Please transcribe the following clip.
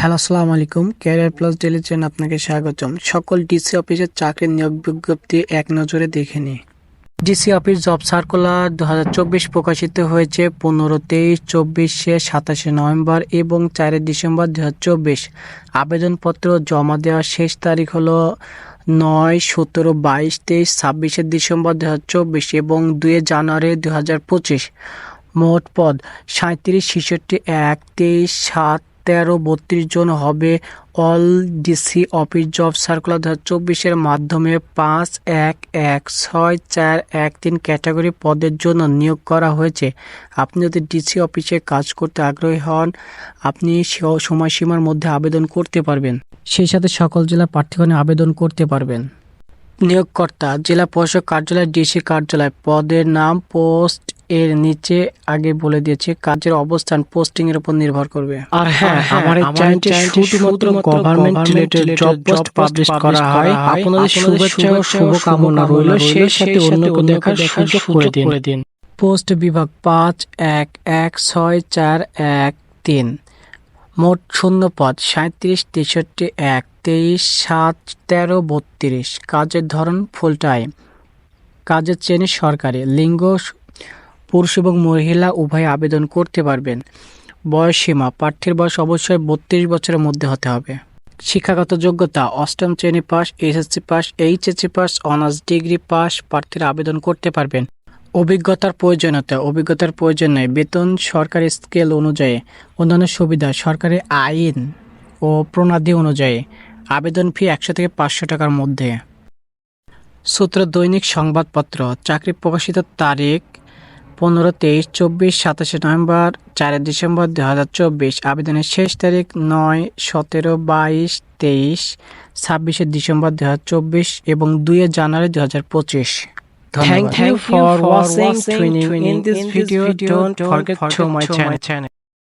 Hello, আসসালামু আলাইকুম। Career plus daily channel আপনাকে স্বাগতম। সকল ডিসি অফিসের চাকরির নিয়োগ বিজ্ঞপ্তি এক নজরে দেখে নিই। ডিসি অফিস জব সার্কুলার দু চব্বিশ প্রকাশিত হয়েছে পনেরো তেইশ, চব্বিশে সাতাশে নভেম্বর এবং চারই ডিসেম্বর দু চব্বিশ। আবেদনপত্র জমা দেওয়ার শেষ তারিখ হলো নয়, সতেরো, বাইশ, তেইশ, ছাব্বিশে ডিসেম্বর দু হাজার চব্বিশ এবং দুই জানুয়ারি দু হাজার পঁচিশ। মোট পদ সাঁত্রিশ ছেষট্টি, এক, তেইশ, সাত তেরো, বত্রিশ জন হবে। All DC office job circular দু হাজার মাধ্যমে পাঁচ, এক এক, ছয়, চার, এক, তিন ক্যাটাগরি পদের জন্য নিয়োগ করা হয়েছে। আপনি যদি ডিসি অফিসে কাজ করতে আগ্রহী হন, আপনি সময়সীমার মধ্যে আবেদন করতে পারবেন। সেই সাথে সকল জেলা প্রার্থীগণে আবেদন করতে পারবেন। নিয়োগকর্তা, জেলা প্রশাসক কার্যালয়, ডিসি কার্যালয়, পদের নাম, পোস্ট এর নিচে আগে বলে দিয়েছে কাজের অবস্থান পোস্টিং এর উপর নির্ভর করবে। আর হ্যাঁ আমার এই চ্যানেলটি শুধুমাত্র government related job post publish করা হয়। আপনাদের শুভেচ্ছা ও শুভকামনা রইল। সেই সাথে অন্য কোনো দেখার সুযোগ করে দিন। পোস্ট বিভাগ পাঁচ এক এক ছয় চার এক তিন। মোট শূন্য পদ সাঁত্রিশ তেষট্টি এক তেইশ সাত তেরো বত্রিশ। কাজের ধরন ফুল টাইম কাজের শ্রেণি সরকারি। লিঙ্গ পুরুষ এবং মহিলা উভয় আবেদন করতে পারবেন। বয়স সীমা প্রার্থীর বয়স অবশ্যই বত্রিশ বছরের মধ্যে হতে হবে। শিক্ষাগত যোগ্যতা, অষ্টম শ্রেণি pass SSC pass HSC pass honours degree pass প্রার্থীরা আবেদন করতে পারবেন। অভিজ্ঞতার প্রয়োজনীয়তা, অভিজ্ঞতার প্রয়োজন নেই। বেতন সরকারি স্কেল অনুযায়ী, অন্যান্য সুবিধা, সরকারি আইন ও প্রণালী অনুযায়ী, আবেদন ফি একশো থেকে পাঁচশো টাকার মধ্যে। সূত্র দৈনিক সংবাদপত্র, চাকরি প্রকাশিত তারিখ পনেরো তেইশ চব্বিশ সাতাশে নভেম্বর চারই ডিসেম্বর দু হাজার চব্বিশ আবেদনের শেষ তারিখ নয় সতেরো বাইশ তেইশ ছাব্বিশে ডিসেম্বর দু হাজার চব্বিশ এবং দুইয়ে জানুয়ারি দু হাজার পঁচিশ thank you for watching. In in this video. Don't forget to my channel.